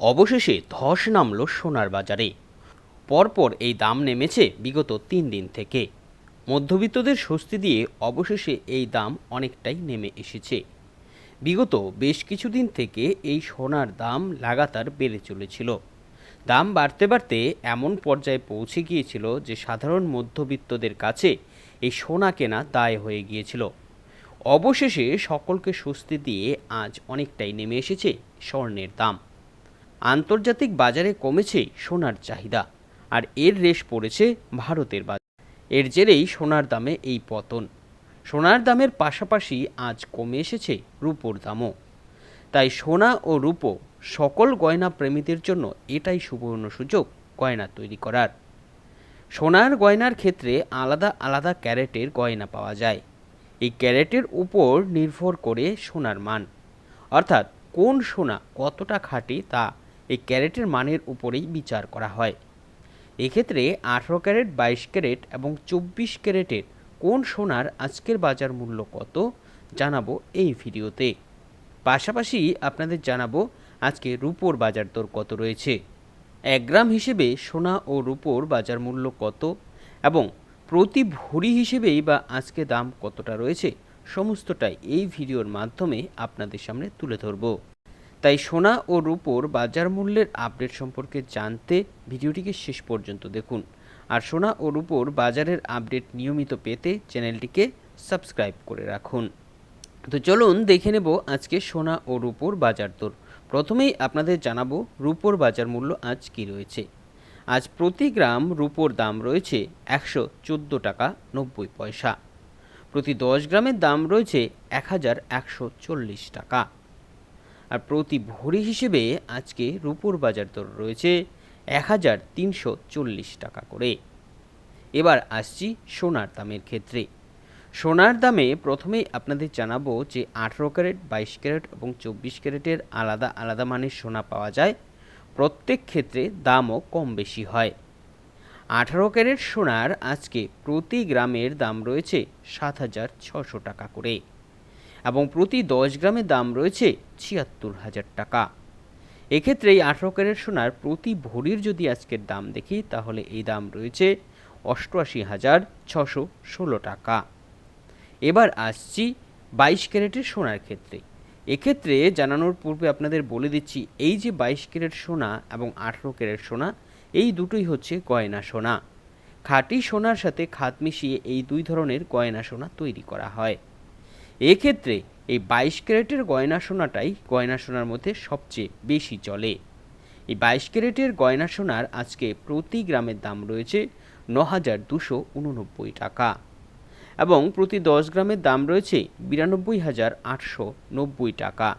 অবশেষে ধস নামল সোনার বাজারে। পরপর এই দাম নেমেছে বিগত তিন দিন থেকে। মধ্যবিত্তদের স্বস্তি দিয়ে অবশেষে এই দাম অনেকটাই নেমে এসেছে। বিগত বেশ কিছুদিন থেকে এই সোনার দাম লাগাতার বেড়ে চলেছিল। দাম বাড়তে বাড়তে এমন পর্যায়ে পৌঁছে গিয়েছিল যে সাধারণ মধ্যবিত্তদের কাছে এই সোনা কেনা দায় হয়ে গিয়েছিল। অবশেষে সকলকে স্বস্তি দিয়ে আজ অনেকটাই নেমে এসেছে স্বর্ণের দাম। আন্তর্জাতিক বাজারে কমেছে সোনার চাহিদা, আর এর রেশ পড়েছে ভারতের বাজার। এর জেরেই সোনার দামে এই পতন। সোনার দামের পাশাপাশি আজ কমে এসেছে রূপোর দামও। তাই সোনা ও রূপো সকল গয়না প্রেমীদের জন্য এটাই সুবর্ণ সুযোগ গয়না তৈরি করার। সোনার গয়নার ক্ষেত্রে আলাদা আলাদা ক্যারেটের গয়না পাওয়া যায়। এই ক্যারেটের উপর নির্ভর করে সোনার মান। অর্থাৎ কোন সোনা কতটা খাঁটি তা এই ক্যারেটের মানের উপরেই বিচার করা হয়। এক্ষেত্রে আঠেরো ক্যারেট, বাইশ ক্যারেট এবং চব্বিশ ক্যারেটের কোন সোনার আজকের বাজার মূল্য কত জানাব এই ভিডিওতে। পাশাপাশি আপনাদের জানাব আজকে রূপোর বাজার দর কত রয়েছে। এক গ্রাম হিসেবে সোনা ও রূপোর বাজার মূল্য কত এবং প্রতি ভরি হিসেবেই বা আজকে দাম কতটা রয়েছে, সমস্তটাই এই ভিডিওর মাধ্যমে আপনাদের সামনে তুলে ধরব। তাই সোনা ও রূপোর বাজার মূল্যের আপডেট সম্পর্কে জানতে ভিডিওটিকে শেষ পর্যন্ত দেখুন। আর সোনা ও রূপোর বাজারের আপডেট নিয়মিত পেতে চ্যানেলটিকে সাবস্ক্রাইব করে রাখুন। তো চলুন দেখে নেব আজকে সোনা ও রূপোর বাজার দর। প্রথমেই আপনাদের জানাব রূপোর বাজার মূল্য আজ কি রয়েছে। আজ প্রতি গ্রাম রূপোর দাম রয়েছে একশো চোদ্দ টাকা নব্বই পয়সা। প্রতি দশ গ্রামের দাম রয়েছে এক হাজার একশো চল্লিশ টাকা। আর প্রতি ভরি হিসেবে আজকে রূপোর বাজার দর রয়েছে এক হাজার তিনশো চল্লিশ টাকা করে। এবার আসছি সোনার দামের ক্ষেত্রে। সোনার দামে প্রথমেই আপনাদের জানাব যে আঠেরো ক্যারেট, বাইশ ক্যারেট এবং চব্বিশ ক্যারেটের আলাদা আলাদা মানের সোনা পাওয়া যায়। প্রত্যেক ক্ষেত্রে দামও কম বেশি হয়। আঠারো ক্যারেট সোনার আজকে প্রতি গ্রামের দাম রয়েছে সাত হাজার ছশো টাকা করে। এবং প্রতি দশ গ্রামের দাম রয়েছে ছিয়াত্তর হাজার টাকা। এক্ষেত্রে এই আঠেরো ক্যারেট সোনার প্রতি ভরির যদি আজকের দাম দেখি, তাহলে এই দাম রয়েছে অষ্টআশি হাজার ছশো ষোলো টাকা। এবার আসছি বাইশ ক্যারেটের সোনার ক্ষেত্রে। এক্ষেত্রে জানানোর পূর্বে আপনাদের বলে দিচ্ছি, এই যে বাইশ ক্যারেট সোনা এবং আঠেরো ক্যারেট সোনা, এই দুটোই হচ্ছে গয়না সোনা। খাঁটি সোনার সাথে খাত মিশিয়ে এই দুই ধরনের গয়না সোনা তৈরি করা হয়। এক্ষেত্রে এই বাইশ ক্যারেটের গয়না সোনাটাই গয়না সোনার মধ্যে সবচেয়ে বেশি চলে। এই বাইশ ক্যারেটের গয়না সোনার আজকে প্রতি গ্রামের দাম রয়েছে ন হাজার দুশো উননব্বই টাকা এবং প্রতি দশ গ্রামের দাম রয়েছে বিরানব্বই হাজার আটশো নব্বই টাকা।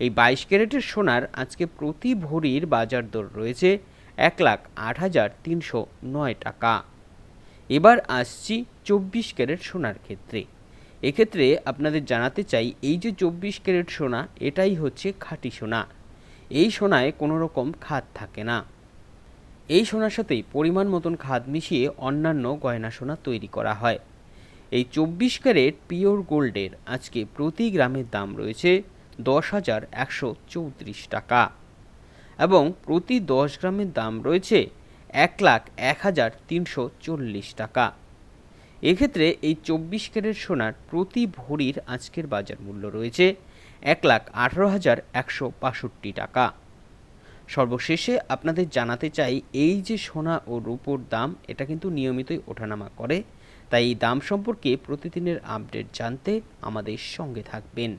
এই বাইশ ক্যারেটের সোনার আজকে প্রতি ভরির বাজার দর রয়েছে এক লাখ আট হাজার তিনশো নয় টাকা। এবার আসছি চব্বিশ ক্যারেট সোনার ক্ষেত্রে। এক্ষেত্রে আপনাদের জানাতে চাই, এই যে চব্বিশ ক্যারেট সোনা, এটাই হচ্ছে খাঁটি সোনা। এই সোনায় কোনো রকম খাদ থাকে না। এই সোনার সাথেই পরিমাণ মতন খাদ মিশিয়ে অন্যান্য গয়না সোনা তৈরি করা হয়। এই চব্বিশ ক্যারেট পিওর গোল্ডের আজকে প্রতি গ্রামের দাম রয়েছে দশ হাজার একশো চৌত্রিশ টাকা এবং প্রতি দশ গ্রামের দাম রয়েছে এক লাখ এক হাজার তিনশো চল্লিশ টাকা। এক্ষেত্রে এই চব্বিশ ক্যারেট সোনার প্রতি ভরির আজকের বাজার মূল্য রয়েছে এক লাখ আঠারো হাজার একশো বাষট্টি টাকা। সর্বশেষে আপনাদের জানাতে চাই, এই যে সোনা ও রূপোর দাম, এটা কিন্তু নিয়মিতই ওঠানামা করে। তাই এই দাম সম্পর্কে প্রতিদিনের আপডেট জানতে আমাদের সঙ্গে থাকবেন।